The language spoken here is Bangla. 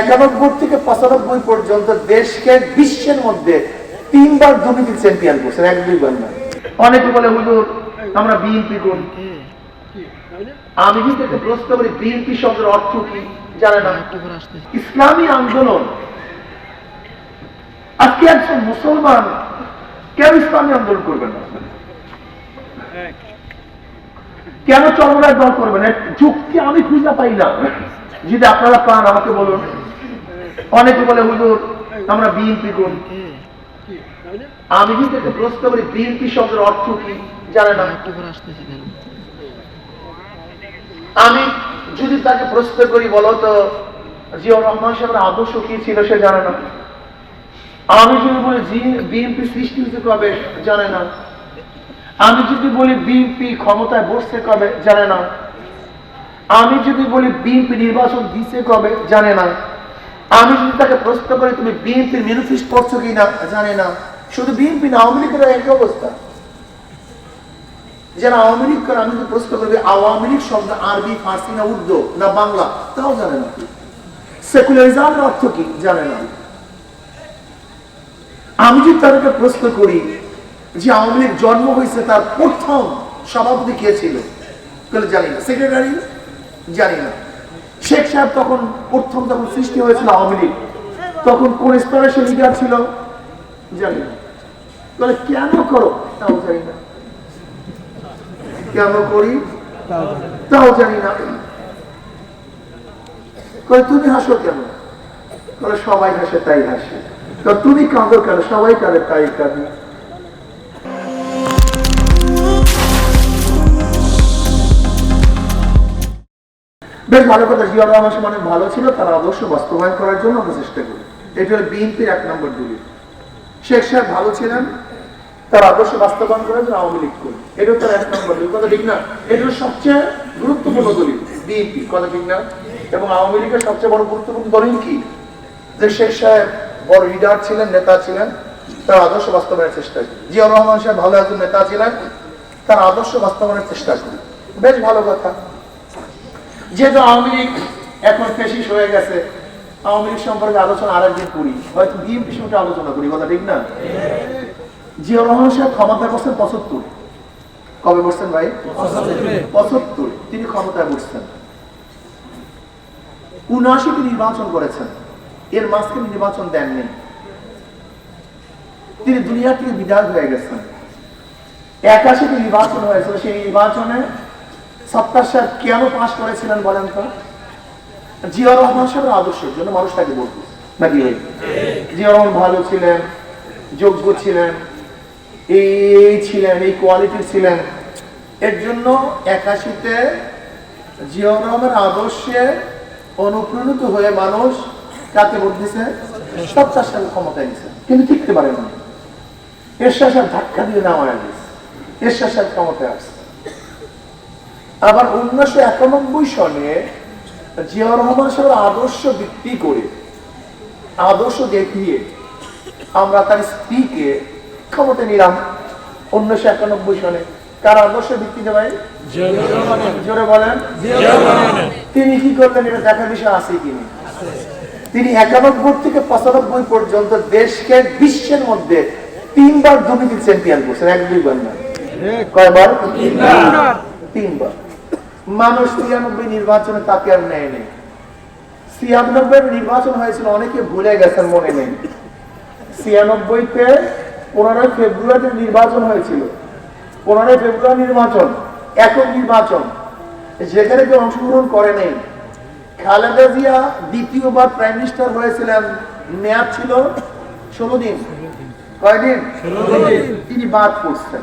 একানব্বই থেকে পঁচানব্বই পর্যন্ত দেশকে বিশ্বের মধ্যে তিনবার দুর্নীতি চ্যাম্পিয়ন করছেন এক দুইবার না। অনেকে বলে, হুজুর, আমরা বিএনপি করি। আমি একটা প্রশ্ন করি বিএনপি শব্দের অর্থ কি? জানে না। ইসলামী আন্দোলন, আজকে একজন মুসলমান কেন ইসলামী আন্দোলন করবেন না? কেন চরমরায় দল করবেন যুক্তি আমি খুঁজে পাই না। যদি আপনারা পান, আমাকে বলুন। অনেকে বলে হুজুর আমরা বিএনপি করি। আমি একটা প্রশ্ন করি বিএনপি শব্দের অর্থ কি? জানে না। আমি যদি তাকে প্রশ্ন করি বলো তো জিয়াউর রহমান সাহেবের আদর্শ কি ছিল সে জানে না। আমি যদি বলি বিএনপি সৃষ্টি হতে কবে? জানে না। আমি যদি বলি বিএনপি ক্ষমতায় বসছে কবে? জানে না। আমি যদি বলি বিএনপি নির্বাচন দিছে কবে? জানে না। আমি যদি তাকে প্রশ্ন করি, তুমি বিএনপির ম্যানিফেস্ট পড়ছো কি না জানে না। শুধু বিএনপি না, আওয়ামী লীগের একই অবস্থা। যারা আওয়ামী লীগ করে, আমি যদি প্রশ্ন করবি আওয়ামী লীগ শব্দ আরবি, ফার্সি না উর্দু না বাংলা, তাও জানে না। সেকুলারিজমের অর্থ কি? জানে না। আমি যদি তাদেরকে প্রশ্ন করি, যে আওয়ামী লীগ জন্ম হয়েছে, তার প্রথম সভাপতি কে ছিল? জানি না। সেক্রেটারি? জানি না। শেখ সাহেব তখন প্রথম যখন সৃষ্টি হয়েছিল আওয়ামী লীগ তখন কোন স্তরে সে লিডার ছিল? জানি না। তাহলে কেন করো? তাও জানি না। কেন করি? তাও জানি না। তুমি হাসো কেন? সবাই হাসে তাই হাসে। তুমি কাঁদো কেন? সবাই কাঁদে তাই কাঁদে। বেশ ভালো কথা, জিয়া রহমান অনেক ভালো ছিল, তার আদর্শ বাস্তবায়ন করার জন্য আমরা চেষ্টা করি। এটা হলো বিএনপির এক নম্বর দলিল। শেখ সাহেব ভালো ছিলেন, তার আদর্শ বাস্তবায়ন করার জন্য আওয়ামী লীগ করি। এটাও তার এক নম্বর দলিল। কথা ঠিক না? এটা সবচেয়ে গুরুত্বপূর্ণ দলিল, বিএনপি। কথা ঠিক না? এবং আওয়ামী লীগের সবচেয়ে বড় গুরুত্বপূর্ণ দলিল কি? যে শেখ সাহেব বড় লিডার ছিলেন, নেতা ছিলেন, তার আদর্শ বাস্তবায়নের চেষ্টা করি। জিয়া রহমান সাহেব ভালো একজন নেতা ছিলেন, তার আদর্শ বাস্তবায়নের চেষ্টা করি। বেশ ভালো কথা। যেহেতু আওয়ামী লীগ এখন ফেসিস হয়ে গেছে, আওয়ামী লীগ সম্পর্কে আলোচনা আরেকদিন করি। হয়তো বিএনপি সম্পর্কে আলোচনা করি, কথা ঠিক না? জিয়াউর রহমান সাহেব ক্ষমতায় বসছেন পঁচাত্তর। কবে বসছেন ভাই? পঁচাত্তর। তিনি ক্ষমতায় বসছেন। উনআশিতে নির্বাচন করেছেন। এর মাঝখানে নির্বাচন দেননি। তিনি দুনিয়া থেকে বিদায় হয়ে গেছেন। একাশিতে নির্বাচন হয়েছিল, সেই নির্বাচনে সত্তার সাহেব কেন পাশ করেছিলেন বলেন তো? জিয়া রহমান সাহেবের আদর্শের জন্য মানুষ তাকে বলতো নাকি? জিয়া রহমান ভালো ছিলেন যোগ্য ছিলেন এই ছিলেন এই কোয়ালিটির ছিলেন। এর জন্য একাশিতে জিয়াউর রহমানের আদর্শে অনুপ্রাণিত হয়ে মানুষ কাকে ভোট দিছে? সত্তার সাথে ক্ষমতায় দিছে কিন্তু টিকতে পারেন। না এরশাদ সাহেব ধাক্কা দিয়ে নামায় দিয়েছে এরশাদ সাহেব ক্ষমতায় আসছে। আবার উনিশশো একানব্বই সনে জিয়াউর রহমান সাহেবের আদর্শ ভিত্তি করে, আদর্শ দেখিয়ে আমরা তার স্ত্রীকে ক্ষমতা নিলাম উনিশশো একানব্বই সনে কার আদর্শ ভিত্তিতে ভাই? জোরে বলেন। তিনি কি করলেন? এটা দেখার বিষয় আছে কিনা তিনি একানব্বই থেকে পঁচানব্বই পর্যন্ত দেশকে বিশ্বের মধ্যে তিনবার দুর্নীতি চ্যাম্পিয়ন করছেন, এক দুইবার না। কয়বার? তিনবার। মানুষ ছিয়ানব্বই নির্বাচনে তাকে আর নেয় নেই। ছিয়ানব্বই নির্বাচন হয়েছিল অনেকে ভুলে গেছেন মনে নেই। ছিয়ানব্বইতে পনেরোই ফেব্রুয়ারিতে নির্বাচন হয়েছিল। পনেরোই ফেব্রুয়ারি নির্বাচন একক নির্বাচন যেখানে কেউ অংশগ্রহণ করে নেই। খালেদা জিয়া দ্বিতীয়বার প্রাইম মিনিস্টার হয়েছিলেন মেয়াদ ছিল ষোলো দিন। কয়দিন? তিনি বাদ পড়ছেন।